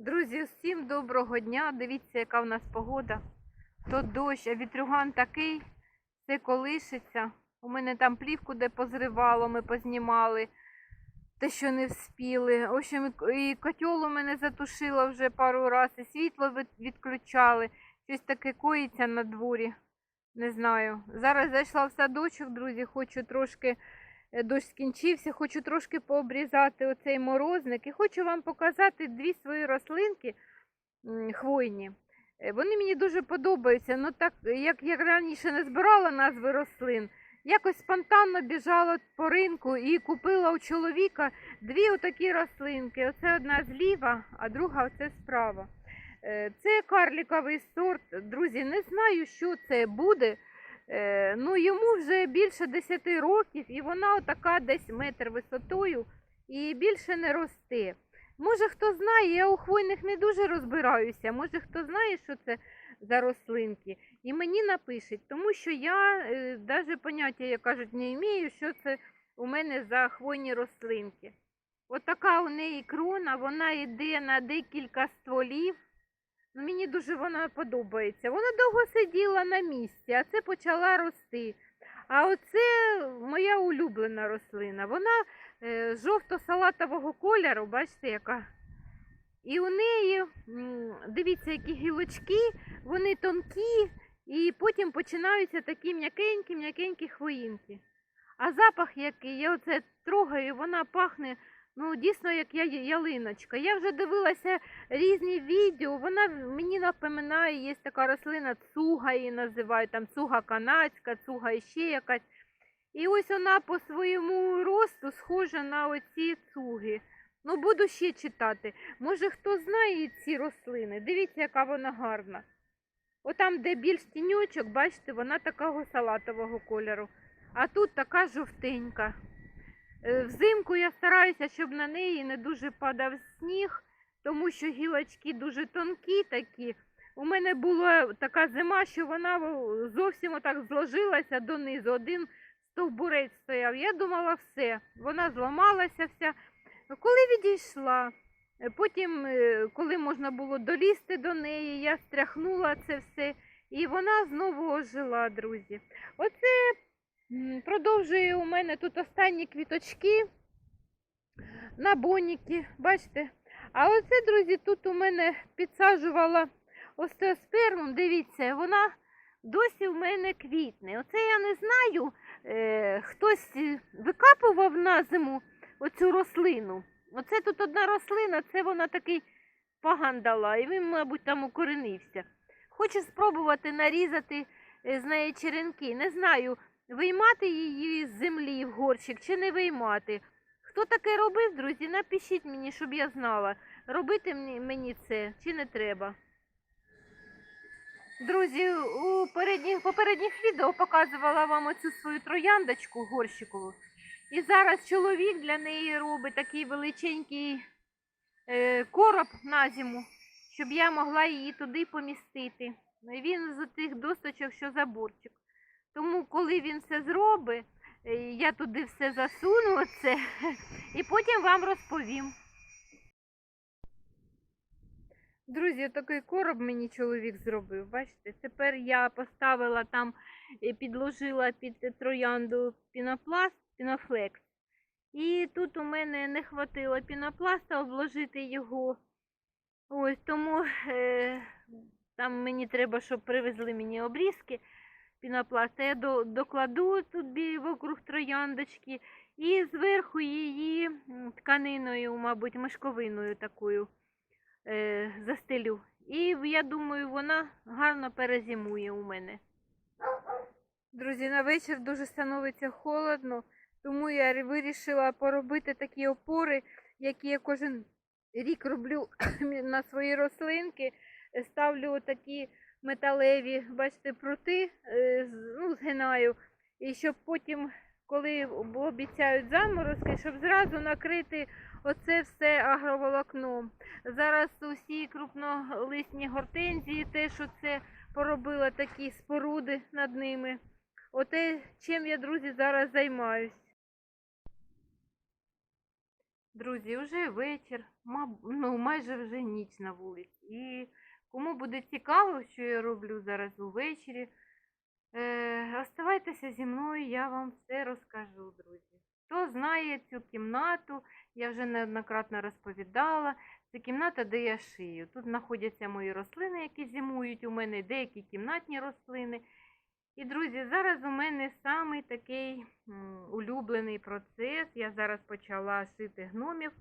Друзі, всім доброго дня. Дивіться, яка в нас погода. То дощ, а вітрюган такий, все колишиться. У мене там плівку де позривало, ми познімали. Те, що не вспіли. В общем, і котел у мене затушило вже пару разів, і світло відключали. Щось таке коїться на дворі. Не знаю. Зараз зайшла в садочок, друзі, хочу трошки. Е, Дощ скінчився, хочу трошки пообрізати оцей морозник і хочу вам показати дві свої рослинки хвойні. Е, Вони мені дуже подобаються. Ну так як я раніше не збирала назви рослин, якось спонтанно біжала по ринку і купила у чоловіка дві отакі рослинки. Оце одна зліва, а друга оце справа. Е, Це карліковий сорт. Друзі, не знаю, що це буде. Е, Ну, йому вже більше 10 років, і вона отака десь метр висотою і більше не росте. Може, хто знає, я у хвойних не дуже розбираюся. Може, хто знає, що це за рослинки, і мені напишіть, тому що я е, навіть поняття, як кажуть, не маю, що це у мене за хвойні рослинки. Отака у неї крона, вона йде на декілька стволів. Мені дуже вона подобається. Вона довго сиділа на місці, а це почала рости. А оце моя улюблена рослина. Вона е, жовто-салатового кольору, бачите, яка. І у неї, дивіться, які гілочки, вони тонкі, і потім починаються такі м'якенькі, м'якенькі хвоїнки. А запах який, я оце трогаю, вона пахне, ну, дійсно, як я ялиночка. Я вже дивилася різні відео. Вона мені напоминає, є така рослина, цуга її називають, там цуга канадська, цуга іще якась. І ось вона по своєму росту схожа на оці цуги. Ну, буду ще читати. Може, хто знає ці рослини? Дивіться, яка вона гарна. Отам, де більш тіньочок, бачите, вона такого салатового кольору. А тут така жовтенька. Е, Взимку я стараюся, щоб на неї не дуже падав сніг, тому що гілочки дуже тонкі такі. У мене була така зима, що вона зовсім отак зложилася донизу. Один стовбурець стояв. Я думала, все, вона зламалася вся. Коли відійшла, е, потім, е, коли можна було долізти до неї, я стряхнула це все, і вона знову ожила, друзі. Оце м, продовжує у мене тут останні квіточки на боніки, бачите? А оце, друзі, тут у мене підсаджувала остеоспермум, дивіться, вона досі в мене квітне. Оце я не знаю, е, хтось викапував на зиму оцю рослину. Оце тут одна рослина, це вона такий паган дала, і він, мабуть, там укоренився. Хочу спробувати нарізати е, з неї черенки. Не знаю, виймати її з землі в горщик чи не виймати. Хто таке робив, друзі, напишіть мені, щоб я знала, робити мені це чи не треба. Друзі, у передніх, попередніх відео показувала вам оцю свою трояндочку горщикову. І зараз чоловік для неї робить такий величенький е, короб на зиму, щоб я могла її туди помістити. Він з тих досточок, що заборчик. Тому, коли він це зробить, е, я туди все засуну оце, і потім вам розповім. Друзі, такий короб мені чоловік зробив. Бачите, тепер я поставила там, е, підложила під троянду пінопласт, пінофлекс. І тут у мене не хватило пінопласта обложити його. Ось тому е, там мені треба, щоб привезли мені обрізки пінопласта. Я до, докладу тут вокруг трояндочки і зверху її тканиною, мабуть, мешковиною такою е, застелю. І я думаю, вона гарно перезимує у мене. Друзі, на вечір дуже становиться холодно, тому я вирішила поробити такі опори, які я кожен рік роблю на свої рослинки. Ставлю такі металеві, бачите, прути, е, ну, згинаю, і щоб потім, коли об- обіцяють заморозки, щоб зразу накрити оце все агроволокном. Зараз усі крупнолисні гортензії теж оце поробила такі споруди над ними. Оте, чим я, друзі, зараз займаюсь. Друзі, вже вечір. Ну, майже вже ніч на вулиці. Кому буде цікаво, що я роблю зараз увечері, е, оставайтеся зі мною, я вам все розкажу, друзі. Хто знає цю кімнату, я вже неоднократно розповідала. Це кімната, де я шию. Тут знаходяться мої рослини, які зимують у мене, деякі кімнатні рослини. І, друзі, зараз у мене самий такий улюблений процес. Я зараз почала шити гномів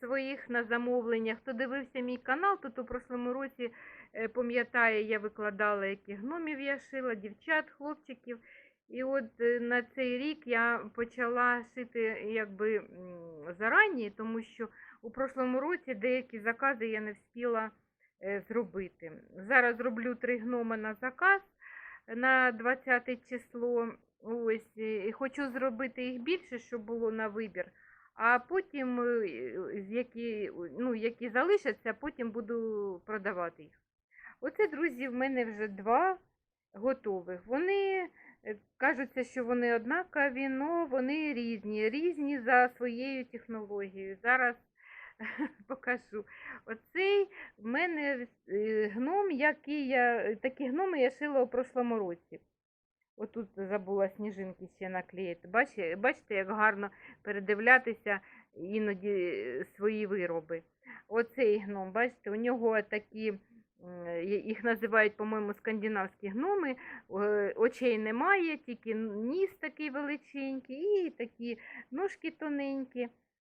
своїх на замовлення. Хто дивився мій канал, тут у прошлому році е, пам'ятає, я викладала, які гномів я шила, дівчат, хлопчиків. І от е, на цей рік я почала шити якби зарані, тому що у прошлому році деякі закази я не встигла е, зробити. Зараз роблю три гноми на заказ на 20 число. Ось, і хочу зробити їх більше, щоб було на вибір. А потім, е, які, ну, які залишаться, потім буду продавати їх. Оце, друзі, в мене вже два готових. Вони е, кажуться, що вони однакові, але вони різні. Різні за своєю технологією. Зараз покажу. Оцей в мене е, гном, який я, такі гноми я шила у прошлому році. Отут забула сніжинки ще наклеїти. Бачите, як гарно передивлятися іноді е, свої вироби. Оцей гном, бачите, у нього такі, їх називають, по-моєму, скандинавські гноми. Е, Очей немає, тільки ніс такий величенький і такі ножки тоненькі.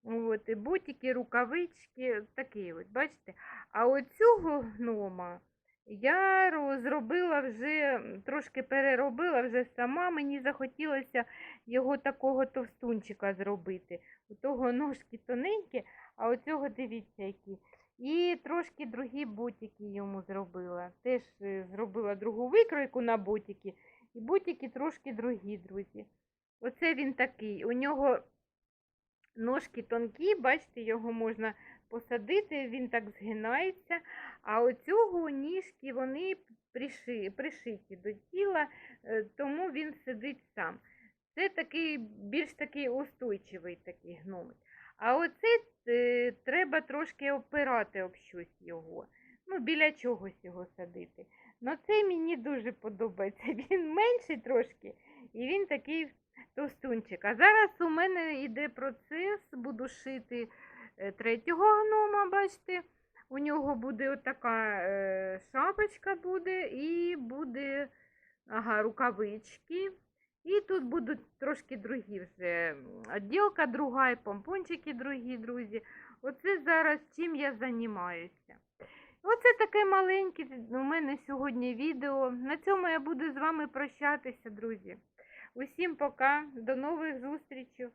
От, і ботики, рукавички, такі от, бачите. А оцього гнома я зробила вже, трошки переробила вже сама. Мені захотілося його такого товстунчика зробити. У того ножки тоненькі, а оцього дивіться які. І трошки другі ботики йому зробила. Теж е, зробила другу викройку на ботики. І ботики трошки другі, друзі. Оце він такий. У нього ножки тонкі, бачите, його можна посадити, він так згинається. А оцього ніжки вони приши, пришиті до тіла, е, тому він сидить сам. Це такий більш такий устойчивий такий гномик. А оце е, треба трошки опирати об щось його. Ну, біля чогось його садити. Ну, це мені дуже подобається. Він менший трошки, і він такий товстунчик. А зараз у мене йде процес, буду шити третього гнома, бачите. У нього буде отака е, шапочка буде і буде ага, рукавички. І тут будуть трошки другі вже відділка друга, і помпончики другі, друзі. Оце зараз чим я займаюся. Оце таке маленьке у мене сьогодні відео. На цьому я буду з вами прощатися, друзі. Усім пока, до нових зустрічей.